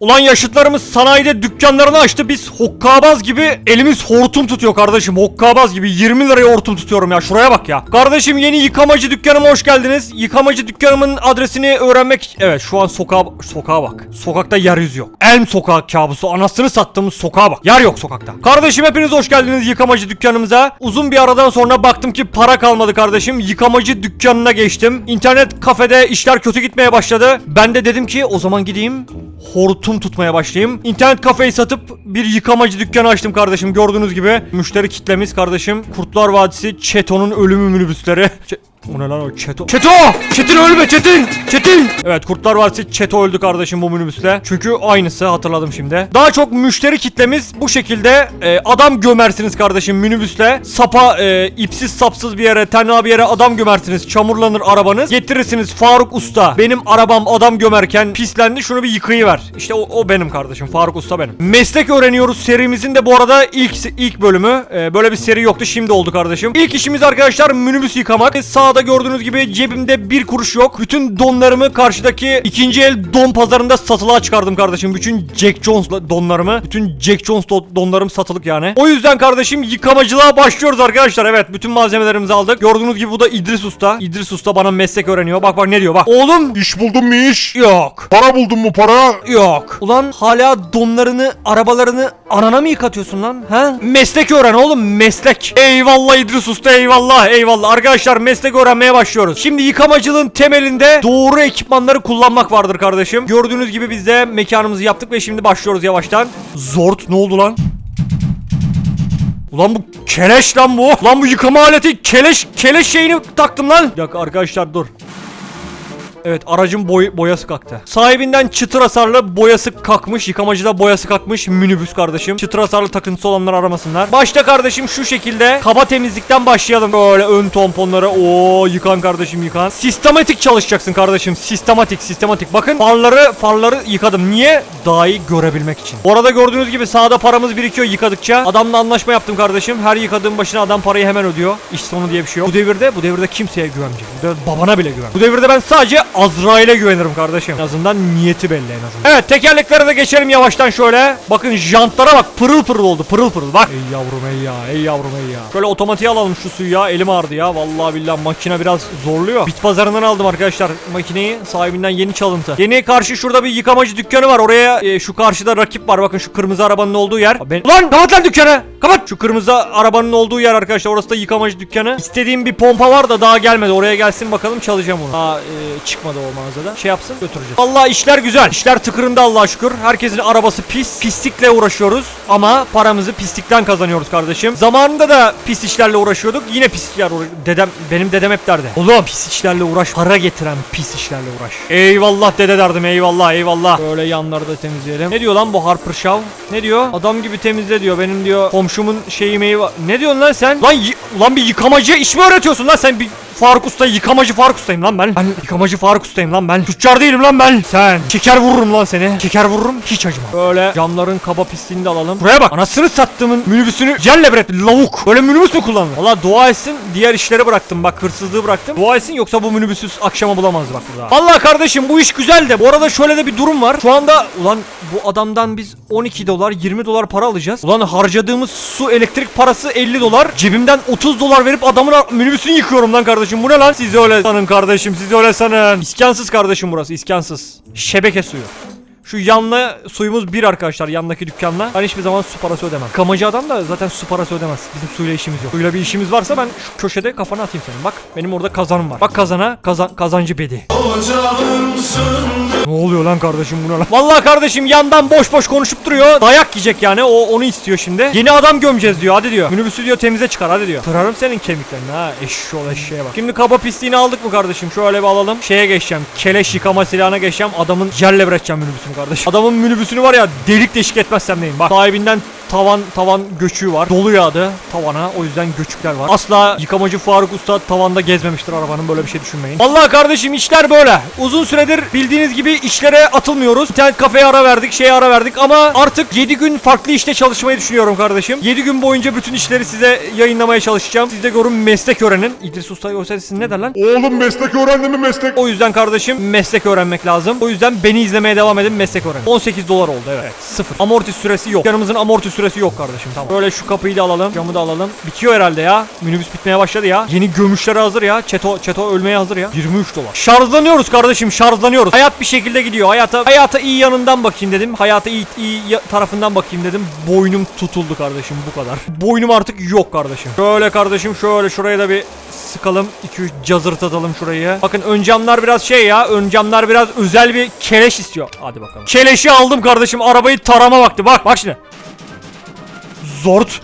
Ulan yaşıtlarımız sanayide dükkanlarını açtı biz hokkabaz gibi elimiz hortum tutuyor kardeşim hokkabaz gibi 20 liraya hortum tutuyorum ya şuraya bak ya. Kardeşim yeni yıkamacı dükkanıma hoş geldiniz. Yıkamacı dükkanımın adresini öğrenmek evet şu an sokağa sokağa bak. Sokakta yeryüzü yok. Elm sokağı kabusu anasını sattığımız sokağa bak. Yer yok sokakta. Kardeşim hepiniz hoş geldiniz yıkamacı dükkanımıza. Uzun bir aradan sonra baktım ki para kalmadı kardeşim. Yıkamacı dükkanına geçtim. İnternet kafede işler kötü gitmeye başladı. Ben de dedim ki o zaman gideyim hortum tutmaya başlayayım. İnternet kafeyi satıp bir yıkamacı dükkanı açtım kardeşim. Gördüğünüz gibi müşteri kitlemiz kardeşim. Kurtlar Vadisi Çeto'nun ölümü minibüsleri. Ç- o ne lan o Çeto? Çeto! Çetin ölme Çetin! Çetin! Evet Kurtlar Vadisi Çeto öldü kardeşim bu minibüsle. Çünkü aynısı hatırladım şimdi. Daha çok müşteri kitlemiz bu şekilde e, adam gömersiniz kardeşim minibüsle. Sapa e, ipsiz sapsız bir yere tenha bir yere adam gömersiniz. Çamurlanır arabanız. Getirirsiniz Faruk Usta. Benim arabam adam gömerken pislendi şunu bir yıkayıver. İşte o, o benim kardeşim Faruk Usta benim. Meslek öğreniyoruz serimizin de bu arada ilk ilk bölümü. E, böyle bir seri yoktu şimdi oldu kardeşim. İlk işimiz arkadaşlar minibüs yıkamak. Sağda gördüğünüz gibi cebimde bir kuruş yok. Bütün donlarımı karşıdaki ikinci el don pazarında satılığa çıkardım kardeşim. Bütün Jack Jones donlarımı. Bütün Jack Jones do- donlarım satılık yani. O yüzden kardeşim yıkamacılığa başlıyoruz arkadaşlar. Evet bütün malzemelerimizi aldık. Gördüğünüz gibi bu da İdris Usta. İdris Usta bana meslek öğreniyor. Bak bak ne diyor bak. Oğlum İş buldun mu iş? yok. Para buldun mu para? Yok. Ulan hala donlarını, arabalarını anana mı yıkatıyorsun lan? Ha? Meslek öğren oğlum meslek. Eyvallah İdris Usta eyvallah eyvallah. Arkadaşlar meslek öğrenmeye başlıyoruz. Şimdi yıkamacılığın temelinde doğru ekipmanları kullanmak vardır kardeşim. Gördüğünüz gibi biz de mekanımızı yaptık ve şimdi başlıyoruz yavaştan. Zort ne oldu lan? Ulan bu keleş lan bu. Lan bu yıkama aleti keleş keleş şeyini taktım lan. Bir dakika arkadaşlar dur. Evet aracın boy boyası kalktı. Sahibinden çıtır hasarlı boyası kalkmış. Yıkamacıda boyası kalkmış. Minibüs kardeşim. Çıtır hasarlı takıntısı olanlar aramasınlar. Başta kardeşim şu şekilde kaba temizlikten başlayalım. Böyle ön tamponları. o yıkan kardeşim yıkan. Sistematik çalışacaksın kardeşim. Sistematik sistematik. Bakın farları farları yıkadım. Niye? Daha iyi görebilmek için. Bu arada gördüğünüz gibi sağda paramız birikiyor yıkadıkça. Adamla anlaşma yaptım kardeşim. Her yıkadığım başına adam parayı hemen ödüyor. İş sonu diye bir şey yok. Bu devirde bu devirde kimseye güvenmeyecek. Bu devirde babana bile güven. Bu devirde ben sadece Azrail'e güvenirim kardeşim. En azından niyeti belli en azından. Evet tekerleklere de geçelim yavaştan şöyle. Bakın jantlara bak pırıl pırıl oldu pırıl pırıl bak. Ey yavrum ey ya ey yavrum ey ya. Şöyle otomatiğe alalım şu suyu ya elim ağrıdı ya. Vallahi billahi makine biraz zorluyor. Bit pazarından aldım arkadaşlar makineyi. Sahibinden yeni çalıntı. Yeni karşı şurada bir yıkamacı dükkanı var. Oraya e, şu karşıda rakip var. Bakın şu kırmızı arabanın olduğu yer. Ben... Lan kapat lan dükkanı. Kapat. Şu kırmızı arabanın olduğu yer arkadaşlar. Orası da yıkamacı dükkanı. İstediğim bir pompa var da daha gelmedi. Oraya gelsin bakalım çalacağım onu. Daha e, çıkmadı o mağazada. Şey yapsın götüreceğiz. Allah işler güzel. İşler tıkırında Allah'a şükür. Herkesin arabası pis. Pislikle uğraşıyoruz. Ama paramızı pislikten kazanıyoruz kardeşim. Zamanında da pis işlerle uğraşıyorduk. Yine pis işler Dedem, benim dedem hep derdi. Oğlum pis işlerle uğraş. Para getiren pis işlerle uğraş. Eyvallah dede derdim. Eyvallah eyvallah. Böyle yanları da temizleyelim. Ne diyor lan bu Harper Shaw? Ne diyor? Adam gibi temizle diyor. Benim diyor komşumun şeyi meyi var. Ne diyorsun lan sen? Lan, lan bir yıkamacı iş mi öğretiyorsun lan sen bir Faruk Usta yıkamacı Faruk Usta'yım lan ben. Ben yıkamacı Faruk Usta'yım lan ben. Tüccar değilim lan ben. Sen. Keker vururum lan seni. Keker vururum hiç acımam. Böyle camların kaba pisliğini de alalım. Buraya bak. Anasını sattığımın minibüsünü yerle bir. Lavuk. Böyle minibüs mü kullanılır? Valla dua etsin. Diğer işleri bıraktım. Bak hırsızlığı bıraktım. Dua etsin yoksa bu minibüsü akşama bulamaz bak burada. Valla kardeşim bu iş güzel de. Bu arada şöyle de bir durum var. Şu anda ulan bu adamdan biz 12 dolar 20 dolar para alacağız. Ulan harcadığımız su elektrik parası 50 dolar. Cebimden 30 dolar verip adamın minibüsünü yıkıyorum lan kardeşim. Bu ne lan? Siz öyle sanın kardeşim. Siz öyle sanın. İskansız kardeşim burası. iskansız. Şebeke suyu. Şu yanlı suyumuz bir arkadaşlar yandaki dükkanla. Ben hiçbir zaman su parası ödemem. Kamacı adam da zaten su parası ödemez. Bizim suyla işimiz yok. Suyla bir işimiz varsa ben şu köşede kafana atayım senin. Bak benim orada kazanım var. Bak kazana kazan kazancı bedi. Ne oluyor lan kardeşim buna lan? Vallahi kardeşim yandan boş boş konuşup duruyor. Dayak yiyecek yani. O onu istiyor şimdi. Yeni adam gömeceğiz diyor. Hadi diyor. Minibüsü diyor temize çıkar hadi diyor. Kırarım senin kemiklerini ha. Eşşoğlu eşeğe bak. Şimdi kaba pisliğini aldık mı kardeşim? Şöyle bir alalım. Şeye geçeceğim. Keleş yıkama silahına geçeceğim. Adamın yerle bırakacağım minibüsünü kardeşim. Adamın minibüsünü var ya delik deşik etmezsem neyim. Bak sahibinden tavan tavan göçüğü var. Dolu yağdı tavana. O yüzden göçükler var. Asla yıkamacı Faruk Usta tavanda gezmemiştir arabanın. Böyle bir şey düşünmeyin. Vallahi kardeşim işler böyle. Uzun süredir bildiğiniz gibi işlere atılmıyoruz. İnternet kafeye ara verdik, şeye ara verdik ama artık 7 gün farklı işte çalışmayı düşünüyorum kardeşim. 7 gün boyunca bütün işleri size yayınlamaya çalışacağım. Siz de görün meslek öğrenin. İdris Usta görse sizin ne der lan? Oğlum meslek öğrendin mi meslek? O yüzden kardeşim meslek öğrenmek lazım. O yüzden beni izlemeye devam edin meslek öğrenin. 18 dolar oldu evet. Sıfır. Amorti süresi yok. Yanımızın amorti süresi yok kardeşim tamam. Böyle şu kapıyı da alalım. Camı da alalım. Bitiyor herhalde ya. Minibüs bitmeye başladı ya. Yeni gömüşlere hazır ya. Çeto Çeto ölmeye hazır ya. 23 dolar. Şarjlanıyoruz kardeşim şarjlanıyoruz. Hayat bir şekilde gidiyor. Hayata hayata iyi yanından bakayım dedim. Hayata iyi, iyi tarafından bakayım dedim. Boynum tutuldu kardeşim bu kadar. Boynum artık yok kardeşim. Şöyle kardeşim şöyle şuraya da bir sıkalım. 2-3 cazırt atalım şurayı. Bakın ön camlar biraz şey ya. Ön camlar biraz özel bir keleş istiyor. Hadi bakalım. Keleşi aldım kardeşim. Arabayı tarama vakti. Bak bak şimdi. Zort.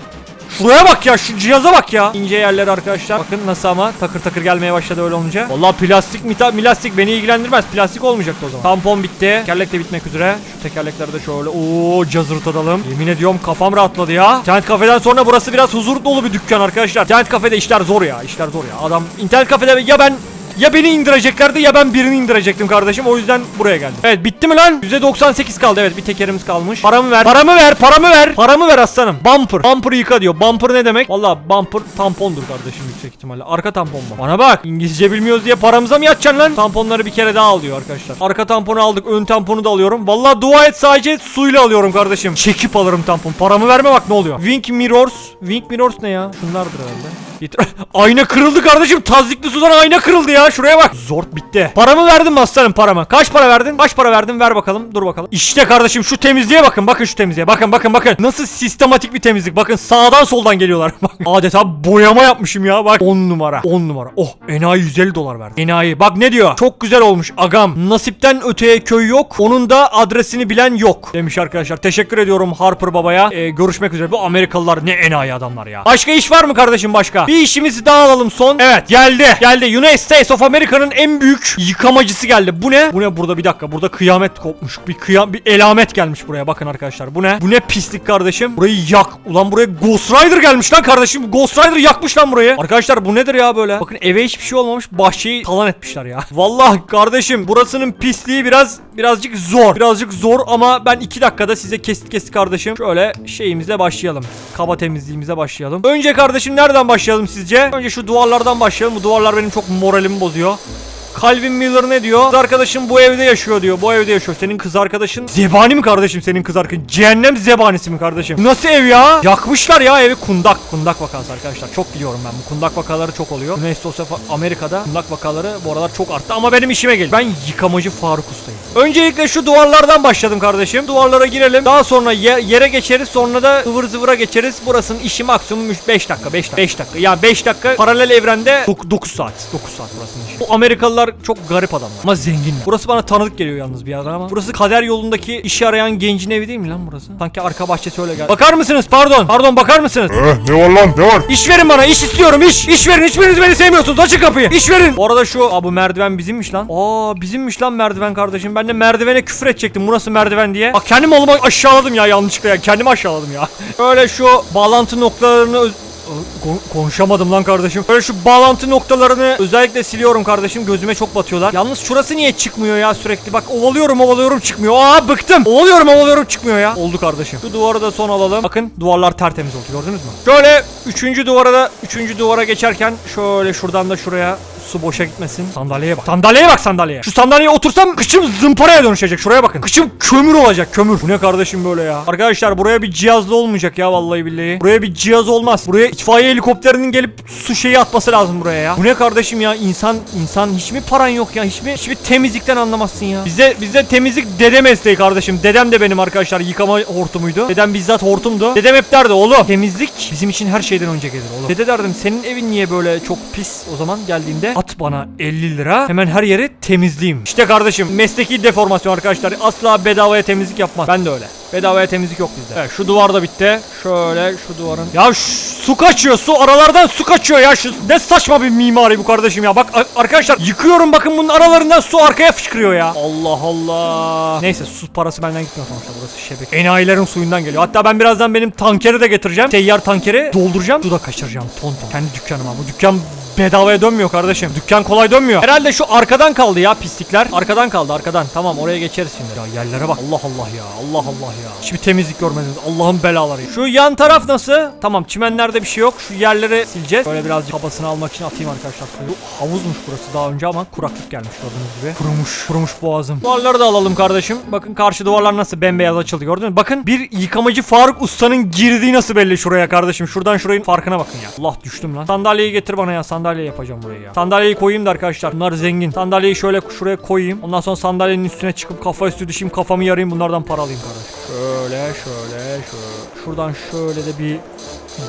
Şuraya bak ya şu cihaza bak ya. İnce yerler arkadaşlar. Bakın nasıl ama takır takır gelmeye başladı öyle olunca. Vallahi plastik mita plastik beni ilgilendirmez. Plastik olmayacaktı o zaman. Tampon bitti. Tekerlek de bitmek üzere. Şu tekerlekleri de şöyle ooo cazırt atalım. Yemin ediyorum kafam rahatladı ya. İnternet kafeden sonra burası biraz huzur dolu bir dükkan arkadaşlar. İnternet kafede işler zor ya. işler zor ya. Adam internet kafede ya ben ya beni indireceklerdi ya ben birini indirecektim kardeşim. O yüzden buraya geldim. Evet bitti mi lan? %98 kaldı. Evet bir tekerimiz kalmış. Paramı ver. Paramı ver. Paramı ver. Paramı ver aslanım. Bumper. Bumper'ı yıka diyor. Bumper ne demek? Valla bumper tampondur kardeşim yüksek ihtimalle. Arka tampon mu? Bana bak. İngilizce bilmiyoruz diye paramıza mı yatacaksın lan? Tamponları bir kere daha alıyor arkadaşlar. Arka tamponu aldık. Ön tamponu da alıyorum. Valla dua et sadece suyla alıyorum kardeşim. Çekip alırım tampon. Paramı verme bak ne oluyor. Wing mirrors. Wing mirrors ne ya? Şunlardır herhalde. Ayna kırıldı kardeşim. Tazikli sudan ayna kırıldı ya. Şuraya bak. Zort bitti. Paramı verdin mi aslanım paramı? Kaç para verdin? Kaç para verdin? Ver bakalım. Dur bakalım. İşte kardeşim şu temizliğe bakın. Bakın şu temizliğe. Bakın bakın bakın. Nasıl sistematik bir temizlik. Bakın sağdan soldan geliyorlar. Adeta boyama yapmışım ya. Bak 10 numara. 10 numara. Oh enayi 150 dolar verdi. Enayi. Bak ne diyor? Çok güzel olmuş agam. Nasipten öteye köy yok. Onun da adresini bilen yok. Demiş arkadaşlar. Teşekkür ediyorum Harper babaya. Ee, görüşmek üzere. Bu Amerikalılar ne enayi adamlar ya. Başka iş var mı kardeşim başka? Bir işimizi daha alalım son. Evet geldi. Geldi. United States of America'nın en büyük yıkamacısı geldi. Bu ne? Bu ne burada bir dakika. Burada kıyamet kopmuş. Bir kıyam bir elamet gelmiş buraya. Bakın arkadaşlar. Bu ne? Bu ne pislik kardeşim? Burayı yak. Ulan buraya Ghost Rider gelmiş lan kardeşim. Ghost Rider yakmış lan burayı. Arkadaşlar bu nedir ya böyle? Bakın eve hiçbir şey olmamış. Bahçeyi talan etmişler ya. Vallahi kardeşim burasının pisliği biraz birazcık zor. Birazcık zor ama ben 2 dakikada size kesit kesit kardeşim. Şöyle şeyimize başlayalım. Kaba temizliğimize başlayalım. Önce kardeşim nereden başlayalım sizce? Önce şu duvarlardan başlayalım. Bu duvarlar benim çok moralimi bozuyor. Calvin Miller ne diyor? Kız arkadaşım bu evde yaşıyor diyor. Bu evde yaşıyor. Senin kız arkadaşın zebani mi kardeşim senin kız arkadaşın? Cehennem zebanisi mi kardeşim? Nasıl ev ya? Yakmışlar ya evi kundak. Kundak vakası arkadaşlar. Çok biliyorum ben. Bu kundak vakaları çok oluyor. Güney Sosya Amerika'da kundak vakaları bu aralar çok arttı ama benim işime geliyor. Ben yıkamacı Faruk Usta'yım. Öncelikle şu duvarlardan başladım kardeşim. Duvarlara girelim. Daha sonra ye- yere geçeriz. Sonra da ıvır zıvıra geçeriz. Burasının işi maksimum 5 dakika. 5 dakika. 5 dakika. Yani 5 dakika paralel evrende 9 saat. 9 saat burasının işi. Bu Amerikalılar çok garip adamlar. Ama zengin. Burası bana tanıdık geliyor yalnız bir yerden ama. Burası kader yolundaki işi arayan gencin evi değil mi lan burası? Sanki arka bahçesi öyle geldi. Bakar mısınız? Pardon. Pardon bakar mısınız? Eh, ne var lan ne var? İş verin bana iş istiyorum iş iş verin hiçbiriniz beni sevmiyorsunuz açın kapıyı iş verin Bu arada şu Aa bu merdiven bizimmiş lan Aa bizimmiş lan merdiven kardeşim ben de merdivene küfür edecektim burası merdiven diye Bak kendim oğluma aşağıladım ya yanlışlıkla ya kendimi aşağıladım ya Öyle şu bağlantı noktalarını konuşamadım lan kardeşim. Böyle şu bağlantı noktalarını özellikle siliyorum kardeşim. Gözüme çok batıyorlar. Yalnız şurası niye çıkmıyor ya sürekli? Bak ovalıyorum ovalıyorum çıkmıyor. Aa bıktım. Ovalıyorum ovalıyorum çıkmıyor ya. Oldu kardeşim. Şu duvarı da son alalım. Bakın duvarlar tertemiz oldu gördünüz mü? Şöyle üçüncü duvara da üçüncü duvara geçerken şöyle şuradan da şuraya su boşa gitmesin. Sandalyeye bak. Sandalyeye bak sandalyeye. Şu sandalyeye otursam kıçım zımparaya dönüşecek. Şuraya bakın. Kıçım kömür olacak kömür. Bu ne kardeşim böyle ya? Arkadaşlar buraya bir cihazlı olmayacak ya vallahi billahi. Buraya bir cihaz olmaz. Buraya itfaiye helikopterinin gelip su şeyi atması lazım buraya ya. Bu ne kardeşim ya? İnsan insan hiç mi paran yok ya? Hiç mi, hiç mi temizlikten anlamazsın ya? Bizde bizde temizlik dede mesleği kardeşim. Dedem de benim arkadaşlar yıkama hortumuydu. Dedem bizzat hortumdu. Dedem hep derdi oğlum temizlik bizim için her şeyden önce gelir oğlum. Dede derdim senin evin niye böyle çok pis o zaman geldiğinde? At bana 50 lira. Hemen her yeri temizleyeyim. İşte kardeşim mesleki deformasyon arkadaşlar. Asla bedavaya temizlik yapmaz. Ben de öyle. Bedavaya temizlik yok bizde. Evet şu duvar da bitti. Şöyle şu duvarın. Ya su kaçıyor. Su aralardan su kaçıyor ya. Şu ne saçma bir mimari bu kardeşim ya. Bak arkadaşlar yıkıyorum bakın bunun aralarından su arkaya fışkırıyor ya. Allah Allah. Neyse su parası benden gitmiyor sonuçta burası şebeke. Enayilerin suyundan geliyor. Hatta ben birazdan benim tankeri de getireceğim. Seyyar tankeri dolduracağım. Su da kaçıracağım ton ton. Kendi dükkanıma. Bu dükkan bedavaya dönmüyor kardeşim. Dükkan kolay dönmüyor. Herhalde şu arkadan kaldı ya pislikler. Arkadan kaldı arkadan. Tamam oraya geçeriz şimdi. Ya yerlere bak. Allah Allah ya. Allah Allah ya. Hiçbir temizlik görmediniz. Allah'ın belaları. Şu yan taraf nasıl? Tamam çimenlerde bir şey yok. Şu yerleri sileceğiz. Böyle birazcık kabasını almak için atayım arkadaşlar suyu. Havuzmuş burası daha önce ama kuraklık gelmiş gördüğünüz gibi. Kurumuş. Kurumuş boğazım. Duvarları da alalım kardeşim. Bakın karşı duvarlar nasıl bembeyaz açıldı gördünüz mü? Bakın bir yıkamacı Faruk Usta'nın girdiği nasıl belli şuraya kardeşim. Şuradan şurayın farkına bakın ya. Allah düştüm lan. Sandalyeyi getir bana ya. Sandalye yapacağım buraya ya. Sandalyeyi koyayım da arkadaşlar. Bunlar zengin. Sandalyeyi şöyle şuraya koyayım. Ondan sonra sandalyenin üstüne çıkıp kafa üstü düşeyim kafamı yarayım bunlardan para alayım kardeşim. Şöyle şöyle şöyle. Şuradan şöyle de bir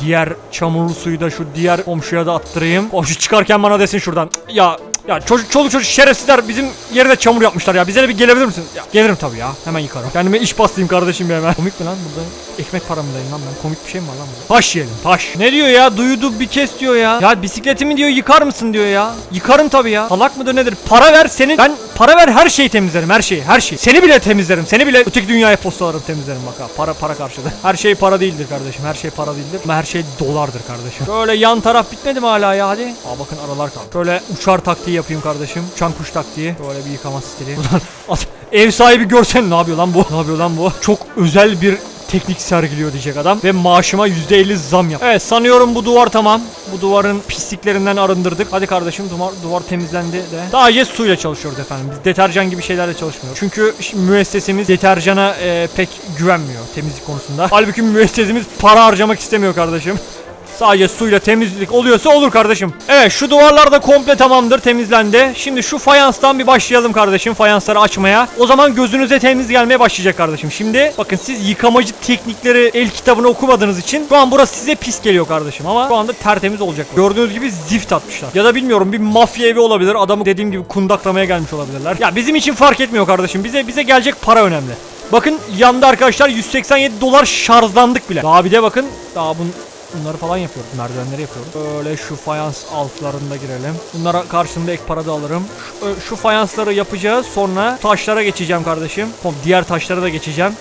diğer çamurlu suyu da şu diğer komşuya da attırayım. Komşu çıkarken bana desin şuradan. "Cık, Ya ya çocuk çoluk çocuk şerefsizler bizim yere de çamur yapmışlar ya. Bize de bir gelebilir misiniz? Ya gelirim tabii ya. Hemen yıkarım. Kendime iş baslayayım kardeşim bir hemen. Komik mi lan burada? Ekmek paramdayım lan ben. Komik bir şey mi var lan burada? Taş yiyelim taş. Ne diyor ya? Duydu bir kes diyor ya. Ya bisikletimi diyor yıkar mısın diyor ya. Yıkarım tabii ya. Salak mıdır nedir? Para ver senin. Ben para ver her şeyi temizlerim her şeyi her şeyi. Seni bile temizlerim. Seni bile öteki dünyaya postalarım temizlerim bak ha. Para para karşıda. Her şey para değildir kardeşim. Her şey para değildir. Ama her şey dolardır kardeşim. Şöyle yan taraf bitmedi mi hala ya hadi. Aa bakın aralar kaldı. Şöyle uçar taktiği yapayım kardeşim. Uçan kuş taktiği. Böyle bir yıkama stili. At. Ev sahibi görsen ne yapıyor lan bu? Ne yapıyor lan bu? Çok özel bir teknik sergiliyor diyecek adam ve maaşıma %50 zam yap. Evet sanıyorum bu duvar tamam. Bu duvarın pisliklerinden arındırdık. Hadi kardeşim duvar, duvar temizlendi de. Sadece suyla çalışıyoruz efendim. Biz deterjan gibi şeylerle çalışmıyoruz. Çünkü müessesemiz deterjana e, pek güvenmiyor temizlik konusunda. Halbuki müessesemiz para harcamak istemiyor kardeşim. Sadece suyla temizlik oluyorsa olur kardeşim. Evet şu duvarlar da komple tamamdır temizlendi. Şimdi şu fayanstan bir başlayalım kardeşim fayansları açmaya. O zaman gözünüze temiz gelmeye başlayacak kardeşim. Şimdi bakın siz yıkamacı teknikleri el kitabını okumadığınız için şu an burası size pis geliyor kardeşim ama şu anda tertemiz olacak. Gördüğünüz gibi zift atmışlar. Ya da bilmiyorum bir mafya evi olabilir. Adamı dediğim gibi kundaklamaya gelmiş olabilirler. Ya bizim için fark etmiyor kardeşim. Bize bize gelecek para önemli. Bakın yanda arkadaşlar 187 dolar şarjlandık bile. Daha bir de bakın daha bun Bunları falan yapıyoruz. Merdivenleri yapıyoruz. Böyle şu fayans altlarında girelim. Bunlara karşında ek para da alırım. Şu, ö- şu fayansları yapacağız. Sonra taşlara geçeceğim kardeşim. Diğer taşlara da geçeceğim.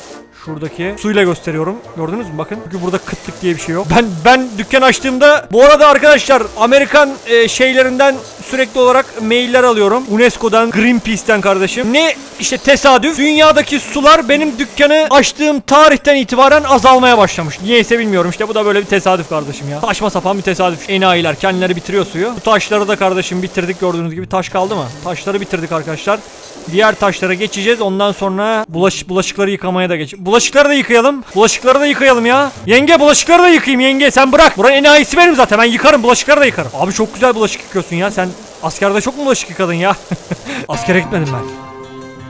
Şuradaki suyla gösteriyorum. Gördünüz mü? Bakın. Çünkü burada kıtlık diye bir şey yok. Ben ben dükkan açtığımda bu arada arkadaşlar Amerikan e, şeylerinden sürekli olarak mailler alıyorum. UNESCO'dan, Greenpeace'ten kardeşim. Ne işte tesadüf. Dünyadaki sular benim dükkanı açtığım tarihten itibaren azalmaya başlamış. Niyeyse bilmiyorum. İşte bu da böyle bir tesadüf kardeşim ya. Saçma sapan bir tesadüf. Enayiler kendileri bitiriyor suyu. Bu taşları da kardeşim bitirdik gördüğünüz gibi. Taş kaldı mı? Taşları bitirdik arkadaşlar. Diğer taşlara geçeceğiz. Ondan sonra bulaş, bulaşıkları yıkamaya da geç. Bulaşıkları da yıkayalım. Bulaşıkları da yıkayalım ya. Yenge bulaşıkları da yıkayayım yenge. Sen bırak. Buranın enayisi benim zaten. Ben yıkarım. Bulaşıkları da yıkarım. Abi çok güzel bulaşık yıkıyorsun ya. Sen askerde çok mu bulaşık yıkadın ya? Askere gitmedim ben.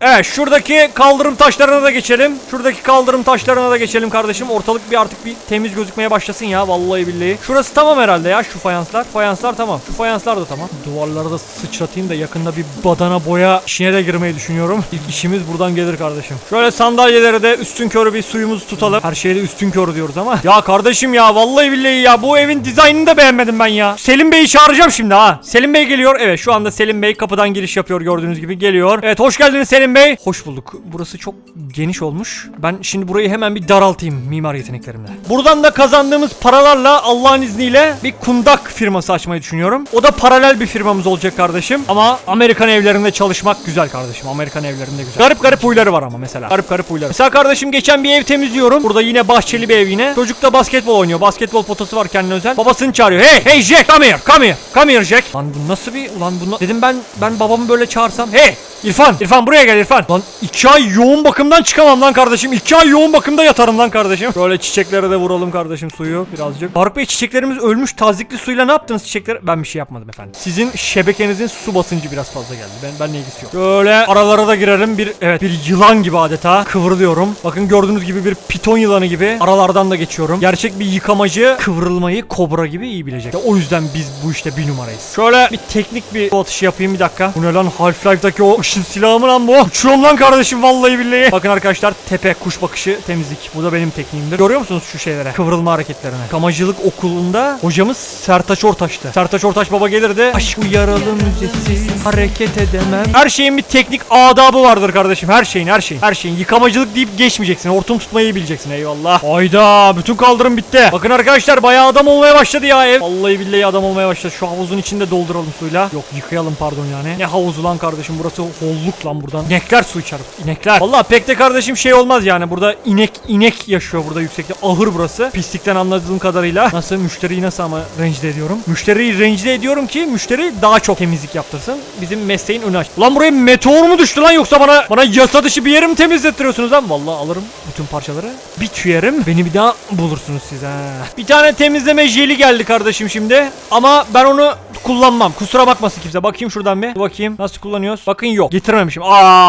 Evet şuradaki kaldırım taşlarına da geçelim. Şuradaki kaldırım taşlarına da geçelim kardeşim. Ortalık bir artık bir temiz gözükmeye başlasın ya vallahi billahi. Şurası tamam herhalde ya şu fayanslar. Fayanslar tamam. Şu fayanslar da tamam. Duvarları da sıçratayım da yakında bir badana boya işine de girmeyi düşünüyorum. İlk işimiz buradan gelir kardeşim. Şöyle sandalyeleri de üstün körü bir suyumuzu tutalım. Her şeyde üstün körü diyoruz ama. Ya kardeşim ya vallahi billahi ya bu evin dizaynını da beğenmedim ben ya. Selim Bey'i çağıracağım şimdi ha. Selim Bey geliyor. Evet şu anda Selim Bey kapıdan giriş yapıyor gördüğünüz gibi geliyor. Evet hoş geldiniz Selim Bey. Hoş bulduk. Burası çok geniş olmuş. Ben şimdi burayı hemen bir daraltayım mimar yeteneklerimle. Buradan da kazandığımız paralarla Allah'ın izniyle bir kundak firması açmayı düşünüyorum. O da paralel bir firmamız olacak kardeşim. Ama Amerikan evlerinde çalışmak güzel kardeşim. Amerikan evlerinde güzel. Garip garip huyları var ama mesela. Garip garip huyları. Mesela kardeşim geçen bir ev temizliyorum. Burada yine bahçeli bir ev yine. Çocuk da basketbol oynuyor. Basketbol potası var kendine özel. Babasını çağırıyor. Hey hey Jack come here come here come here Jack. Lan bu nasıl bir ulan bunu dedim ben ben babamı böyle çağırsam. Hey İrfan İrfan buraya gel İrfan. Lan iki ay yoğun bakımdan çıkamam lan kardeşim. İki ay yoğun bakımda yatarım lan kardeşim. Böyle çiçeklere de vuralım kardeşim suyu birazcık. Faruk Bey çiçeklerimiz ölmüş tazikli suyla ne yaptınız çiçekler? Ben bir şey yapmadım efendim. Sizin şebekenizin su basıncı biraz fazla geldi. Ben benle ilgisi yok. Böyle aralara da girelim. Bir evet bir yılan gibi adeta kıvrılıyorum. Bakın gördüğünüz gibi bir piton yılanı gibi aralardan da geçiyorum. Gerçek bir yıkamacı kıvrılmayı kobra gibi iyi bilecek. O yüzden biz bu işte bir numarayız. Şöyle bir teknik bir atış yapayım bir dakika. Bu ne lan Half-Life'daki o ışın silahı mı lan bu? Uçuyorum lan kardeşim vallahi billahi. Bakın arkadaşlar tepe kuş bakışı temizlik. Bu da benim tekniğimdir. Görüyor musunuz şu şeylere? Kıvrılma hareketlerine. Kamacılık okulunda hocamız Sertaç Ortaç'tı. Sertaç Ortaç baba gelirdi. Aşk bu yaralı müzesi hareket edemem. Her şeyin bir teknik adabı vardır kardeşim. Her şeyin her şeyin. Her şeyin. Yıkamacılık deyip geçmeyeceksin. Hortum tutmayı bileceksin. Eyvallah. Hayda. Bütün kaldırım bitti. Bakın arkadaşlar bayağı adam olmaya başladı ya ev. Vallahi billahi adam olmaya başladı. Şu havuzun içinde dolduralım suyla. Yok yıkayalım pardon yani. Ne havuzu lan kardeşim burası holluk lan buradan. İnekler su içer. İnekler. Vallahi pek de kardeşim şey olmaz yani. Burada inek inek yaşıyor burada yüksekte. Ahır burası. Pislikten anladığım kadarıyla. Nasıl müşteriyi nasıl ama rencide ediyorum. Müşteriyi rencide ediyorum ki müşteri daha çok temizlik yaptırsın. Bizim mesleğin önü aç. Ulan buraya meteor mu düştü lan yoksa bana bana yasa dışı bir yeri mi temizlettiriyorsunuz lan? Vallahi alırım bütün parçaları. Bir tüyerim. Beni bir daha bulursunuz siz ha. Bir tane temizleme jeli geldi kardeşim şimdi. Ama ben onu kullanmam. Kusura bakmasın kimse. Bakayım şuradan bir. Bakayım nasıl kullanıyoruz. Bakın yok. Getirmemişim. Aa,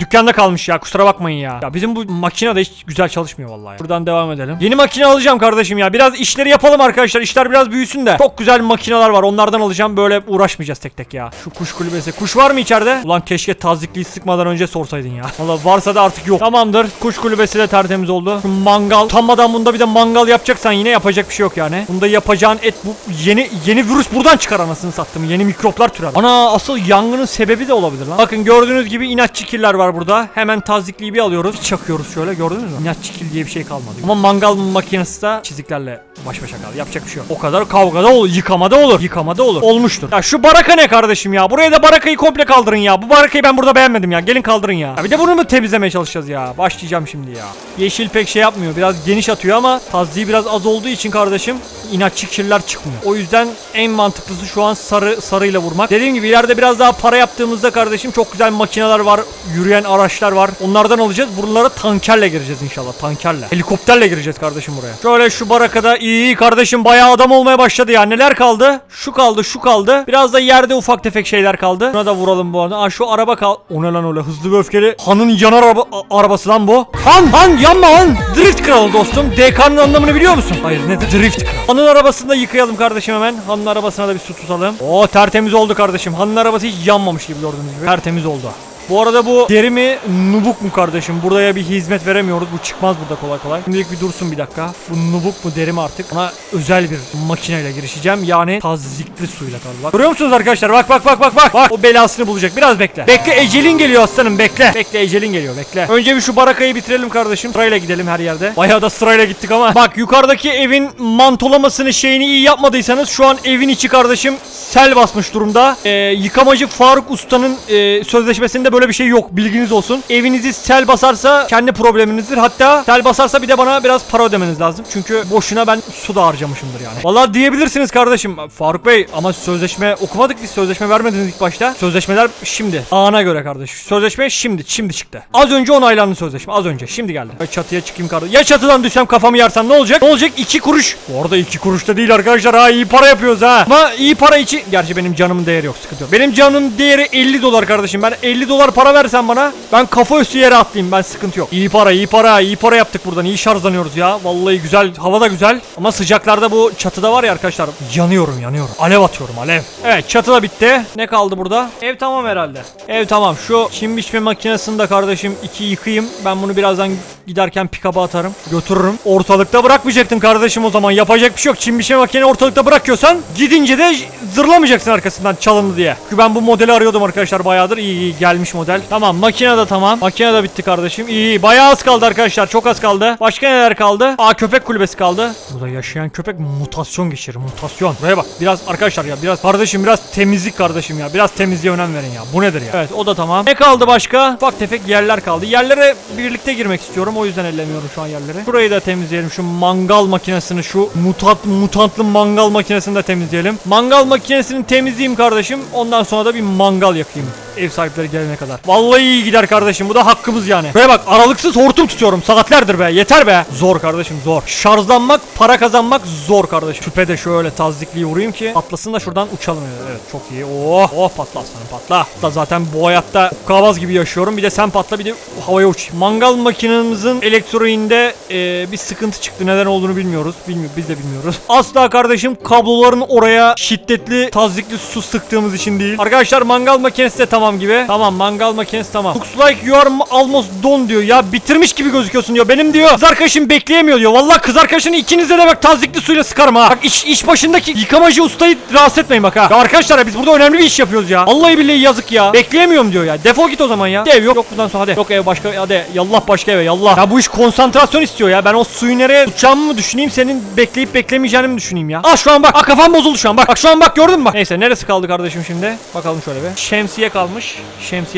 dükkanda kalmış ya. Kusura bakmayın ya. Ya bizim bu makine de hiç güzel çalışmıyor vallahi. Buradan devam edelim. Yeni makine alacağım kardeşim ya. Biraz işleri yapalım arkadaşlar. İşler biraz büyüsün de. Çok güzel makineler var. Onlardan alacağım. Böyle uğraşmayacağız tek tek ya. Şu kuş kulübesi. Kuş var mı içeride? Ulan keşke tazikliği sıkmadan önce sorsaydın ya. Valla varsa da artık yok. Tamamdır. Kuş kulübesi de tertemiz oldu. Şu mangal. Utanmadan bunda bir de mangal yapacaksan yine yapacak bir şey yok yani. Bunda yapacağın et bu yeni yeni virüs buradan çıkar anasını sattım. Yeni mikroplar türer. Ana asıl yangının sebebi de olabilir lan. Bakın gördüğünüz gibi inatçı killer var burada. Hemen tazikliği bir alıyoruz. Çakıyoruz şöyle gördünüz mü? İnatçı kill diye bir şey kalmadı. Ama mangal makinesi de çiziklerle baş başa kaldı. Yapacak bir şey yok. O kadar kavgada olur. Yıkamada olur. Yıkamada olur. Olmuştur. Ya şu baraka ne kardeşim ya? Buraya da barakayı komple kaldırın ya. Bu barakayı ben burada beğenmedim ya. Gelin kaldırın ya. ya bir de bunu mu temizlemeye çalışacağız ya? Başlayacağım şimdi ya. Yeşil pek şey yapmıyor. Biraz geniş atıyor ama tazliği biraz az olduğu için kardeşim inatçı kirler çıkmıyor. O yüzden en mantıklısı şu an sarı sarıyla vurmak. Dediğim gibi ileride biraz daha para yaptığımızda kardeşim çok güzel makineler var. Yürüyen araçlar var. Onlardan alacağız. Buralara tankerle gireceğiz inşallah. Tankerle. Helikopterle gireceğiz kardeşim buraya. Şöyle şu barakada iyi iyi kardeşim bayağı adam olmaya başladı ya. Neler kaldı? Şu kaldı şu kaldı. Biraz da yerde ufak tefek şeyler kaldı. Buna da vuralım bu arada. Aa şu araba kal. O ne lan öyle hızlı ve öfkeli. Han'ın yanar araba arabası lan bu. Han Han yanma Han. Drift kralı dostum. DK'nın anlamını biliyor musun? Hayır nedir? Drift kralı. Arabasını da yıkayalım kardeşim hemen. Han'ın arabasına da bir su tutalım. Oo tertemiz oldu kardeşim. Han'ın arabası hiç yanmamış gibi gördüğünüz gibi. Tertemiz oldu. Bu arada bu deri mi nubuk mu kardeşim? Buraya bir hizmet veremiyoruz. Bu çıkmaz burada kolay kolay. Şimdilik bir dursun bir dakika. Bu nubuk mu deri mi artık? Ona özel bir makineyle girişeceğim. Yani tazikli suyla tabii bak. Görüyor musunuz arkadaşlar? Bak bak bak bak bak. Bak o belasını bulacak. Biraz bekle. Bekle ecelin geliyor aslanım bekle. Bekle ecelin geliyor bekle. Önce bir şu barakayı bitirelim kardeşim. Sırayla gidelim her yerde. Bayağı da sırayla gittik ama. Bak yukarıdaki evin mantolamasını şeyini iyi yapmadıysanız şu an evin içi kardeşim sel basmış durumda. Ee, yıkamacı Faruk Usta'nın e, sözleşmesinde böyle bir şey yok. Bilginiz olsun. Evinizi sel basarsa kendi probleminizdir. Hatta sel basarsa bir de bana biraz para ödemeniz lazım. Çünkü boşuna ben su da harcamışımdır yani. Vallahi diyebilirsiniz kardeşim. Faruk Bey ama sözleşme okumadık biz. Sözleşme vermediniz ilk başta. Sözleşmeler şimdi. Ana göre kardeş. Sözleşme şimdi. Şimdi çıktı. Az önce onaylandı sözleşme. Az önce. Şimdi geldi. Ya çatıya çıkayım kardeşim. Ya çatıdan düşsem kafamı yersem ne olacak? Ne olacak? 2 kuruş. Bu arada 2 kuruş da değil arkadaşlar. Ha iyi para yapıyoruz ha. Ama iyi para için. Gerçi benim canımın değeri yok. Sıkıntı yok. Benim canım değeri 50 dolar kardeşim. Ben 50 dolar para versen bana ben kafa üstü yere atlayayım. Ben sıkıntı yok. İyi para iyi para iyi para yaptık buradan. İyi şarjlanıyoruz ya. Vallahi güzel. Hava da güzel. Ama sıcaklarda bu çatıda var ya arkadaşlar. Yanıyorum yanıyorum. Alev atıyorum alev. Evet çatı da bitti. Ne kaldı burada? Ev tamam herhalde. Ev tamam. Şu çim biçme makinesini de kardeşim iki yıkayayım. Ben bunu birazdan giderken pikaba atarım. Götürürüm. Ortalıkta bırakmayacaktım kardeşim o zaman. Yapacak bir şey yok. Çim biçme makineni ortalıkta bırakıyorsan gidince de zırlamayacaksın arkasından çalındı diye. Çünkü ben bu modeli arıyordum arkadaşlar bayağıdır. İyi iyi gelmiş model. Tamam makine de tamam. Makine de bitti kardeşim. İyi iyi. Bayağı az kaldı arkadaşlar. Çok az kaldı. Başka neler kaldı? Aa köpek kulübesi kaldı. Burada yaşayan köpek mutasyon geçirir. Mutasyon. Buraya bak. Biraz arkadaşlar ya biraz kardeşim biraz temizlik kardeşim ya. Biraz temizliğe önem verin ya. Bu nedir ya? Evet o da tamam. Ne kaldı başka? Ufak tefek yerler kaldı. Yerlere birlikte girmek istiyorum. O yüzden ellemiyorum şu an yerleri. Burayı da temizleyelim. Şu mangal makinesini şu mutant mutantlı mangal makinesini de temizleyelim. Mangal makinesini temizleyeyim kardeşim. Ondan sonra da bir mangal yakayım. Ev sahipleri gelene kadar. Vallahi iyi gider kardeşim. Bu da hakkımız yani. Buraya bak aralıksız hortum tutuyorum. Saatlerdir be. Yeter be. Zor kardeşim zor. Şarjlanmak, para kazanmak zor kardeşim. Küpe de şöyle tazikliği vurayım ki atlasın da şuradan uçalım. Evet çok iyi. Oh oh patla aslanım patla. Da zaten bu hayatta kavaz gibi yaşıyorum. Bir de sen patla bir de havaya uç. Mangal makinemizin elektroğinde e, bir sıkıntı çıktı. Neden olduğunu bilmiyoruz. Bilmiyor, biz de bilmiyoruz. Asla kardeşim kabloların oraya şiddetli tazikli su sıktığımız için değil. Arkadaşlar mangal makinesi de tamam gibi. Tamam mangal makinesi tamam. Looks like you are almost done diyor. Ya bitirmiş gibi gözüküyorsun diyor. Benim diyor kız arkadaşım bekleyemiyor diyor. Vallahi kız arkadaşını ikinize de bak tazikli suyla sıkarım ha. Bak iş, iş başındaki yıkamacı ustayı rahatsız etmeyin bak ha. Ya arkadaşlar ya biz burada önemli bir iş yapıyoruz ya. Vallahi billahi yazık ya. Bekleyemiyorum diyor ya. Defol git o zaman ya. Ev yok. Yok bundan sonra hadi. Yok ev başka hadi. Yallah başka eve yallah. Ya bu iş konsantrasyon istiyor ya. Ben o suyu nereye tutacağımı mı düşüneyim senin bekleyip beklemeyeceğini mi düşüneyim ya. Ah şu an bak. Ah kafam bozuldu şu an bak. Bak şu an bak gördün mü bak. Neyse neresi kaldı kardeşim şimdi? Bakalım şöyle bir. Şemsiye kalmış.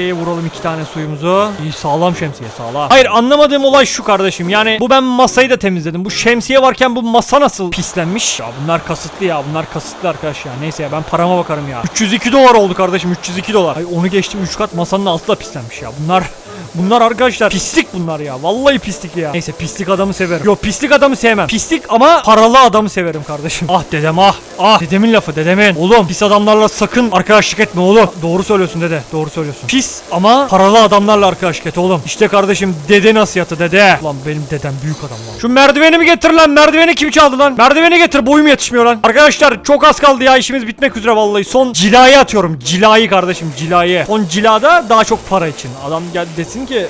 Şemsiyeye vuralım iki tane suyumuzu. İyi sağlam şemsiye sağlam. Hayır anlamadığım olay şu kardeşim. Yani bu ben masayı da temizledim. Bu şemsiye varken bu masa nasıl pislenmiş? Ya bunlar kasıtlı ya. Bunlar kasıtlı arkadaş ya. Neyse ya ben parama bakarım ya. 302 dolar oldu kardeşim 302 dolar. Ay onu geçtim 3 kat masanın altı da pislenmiş ya. Bunlar Bunlar arkadaşlar pislik bunlar ya. Vallahi pislik ya. Neyse pislik adamı severim. Yok pislik adamı sevmem. Pislik ama paralı adamı severim kardeşim. Ah dedem ah. Ah dedemin lafı dedemin. Oğlum pis adamlarla sakın arkadaşlık etme oğlum. Doğru söylüyorsun dede. Doğru söylüyorsun. Pis ama paralı adamlarla arkadaşlık et oğlum. İşte kardeşim dede nasihatı dede. Lan benim dedem büyük adam lan. Şu merdiveni mi getir lan? Merdiveni kim çaldı lan? Merdiveni getir boyum yetişmiyor lan. Arkadaşlar çok az kaldı ya işimiz bitmek üzere vallahi. Son cilayı atıyorum. Cilayı kardeşim cilayı. Son cilada daha çok para için. Adam geldi desin ki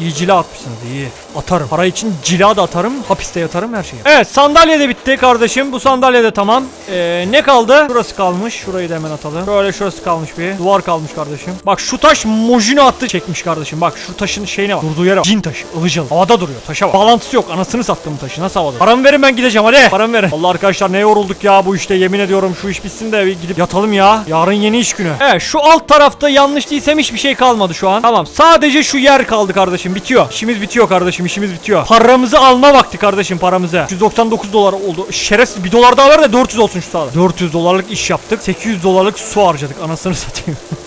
İyi cila atmışsınız iyi. Atarım. Para için cila da atarım. Hapiste yatarım her şeyi. Evet sandalye de bitti kardeşim. Bu sandalye de tamam. Ee, ne kaldı? Şurası kalmış. Şurayı da hemen atalım. Böyle şurası kalmış bir. Duvar kalmış kardeşim. Bak şu taş mojino attı çekmiş kardeşim. Bak şu taşın şeyine bak. Durduğu yere bak. Cin taşı. ılıcıl. Havada duruyor. Taşa bak. Bağlantısı yok. Anasını sattım bu taşı. Nasıl havada? Paramı verin ben gideceğim hadi. Paramı verin. Allah arkadaşlar ne yorulduk ya bu işte. Yemin ediyorum şu iş bitsin de bir gidip yatalım ya. Yarın yeni iş günü. Evet şu alt tarafta yanlış değilsem hiçbir şey kalmadı şu an. Tamam. Sadece şu yer kaldı kardeşim. Bitiyor. İşimiz bitiyor kardeşim. işimiz bitiyor. Paramızı alma vakti kardeşim paramızı. 199 dolar oldu. Şerefsiz bir dolar daha ver de 400 olsun şu sağda. 400 dolarlık iş yaptık. 800 dolarlık su harcadık. Anasını satayım.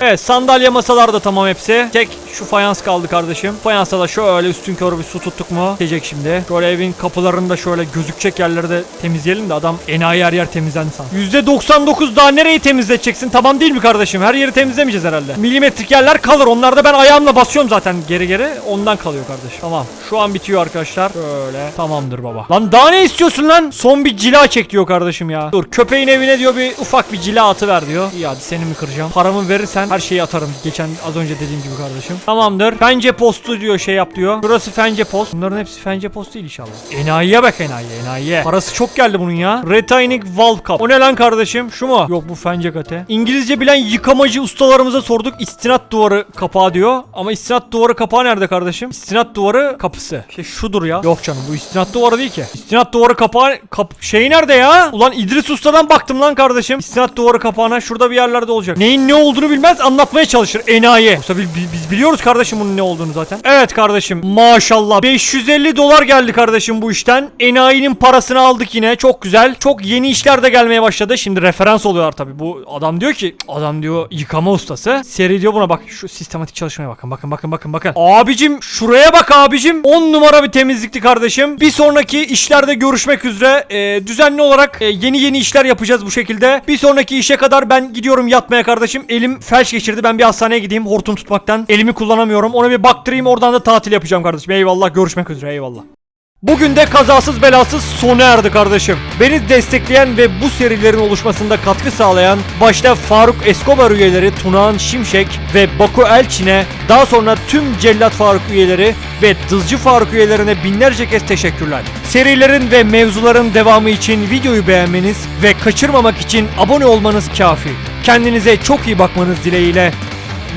Evet sandalye masalar da tamam hepsi. Tek şu fayans kaldı kardeşim. Fayansa da şöyle üstün körü bir su tuttuk mu? Bitecek şimdi. Şöyle evin kapılarını da şöyle gözükecek yerleri de temizleyelim de adam enayi her yer temizlendi san. %99 daha nereyi temizleteceksin? Tamam değil mi kardeşim? Her yeri temizlemeyeceğiz herhalde. Milimetrik yerler kalır. Onlarda ben ayağımla basıyorum zaten geri geri. Ondan kalıyor kardeşim. Tamam. Şu an bitiyor arkadaşlar. Böyle. Tamamdır baba. Lan daha ne istiyorsun lan? Son bir cila çek diyor kardeşim ya. Dur köpeğin evine diyor bir ufak bir cila atı ver diyor. İyi hadi seni mi kıracağım? Paramı verirsen her şeyi atarım. Geçen az önce dediğim gibi kardeşim. Tamamdır. Fence postu diyor şey yap diyor. Burası fence post. Bunların hepsi fence post değil inşallah. Enayiye bak enayi enayiye. Parası çok geldi bunun ya. Retaining valve cup. O ne lan kardeşim? Şu mu? Yok bu fence kate. İngilizce bilen yıkamacı ustalarımıza sorduk. İstinat duvarı kapağı diyor. Ama istinat duvarı kapağı nerede kardeşim? İstinat duvarı kapısı. İşte şudur ya. Yok canım bu istinat duvarı değil ki. İstinat duvarı kapağı kap şey nerede ya? Ulan İdris Usta'dan baktım lan kardeşim. İstinat duvarı kapağına şurada bir yerlerde olacak. Neyin ne olduğunu bilmez anlatmaya çalışır. Enayi. Yoksa biz, biz- biliyoruz kardeşim bunun ne olduğunu zaten. Evet kardeşim maşallah 550 dolar geldi kardeşim bu işten. Enayinin parasını aldık yine. Çok güzel. Çok yeni işler de gelmeye başladı. Şimdi referans oluyorlar tabi. Bu adam diyor ki adam diyor yıkama ustası. Seri diyor buna bak şu sistematik çalışmaya bakın. Bakın bakın bakın bakın. Abicim şuraya bak abicim. 10 numara bir temizlikti kardeşim. Bir sonraki işlerde görüşmek üzere. Ee, düzenli olarak e, yeni yeni işler yapacağız bu şekilde. Bir sonraki işe kadar ben gidiyorum yatmaya kardeşim. Elim felç geçirdi. Ben bir hastaneye gideyim hortum tutmaktan. Elimi kullanamıyorum. Ona bir baktırayım oradan da tatil yapacağım kardeşim. Eyvallah görüşmek üzere eyvallah. Bugün de kazasız belasız sona erdi kardeşim. Beni destekleyen ve bu serilerin oluşmasında katkı sağlayan başta Faruk Escobar üyeleri Tunağan Şimşek ve Baku Elçin'e daha sonra tüm Cellat Faruk üyeleri ve Dızcı Faruk üyelerine binlerce kez teşekkürler. Serilerin ve mevzuların devamı için videoyu beğenmeniz ve kaçırmamak için abone olmanız kafi. Kendinize çok iyi bakmanız dileğiyle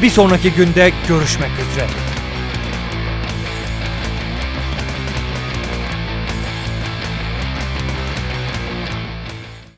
bir sonraki günde görüşmek üzere.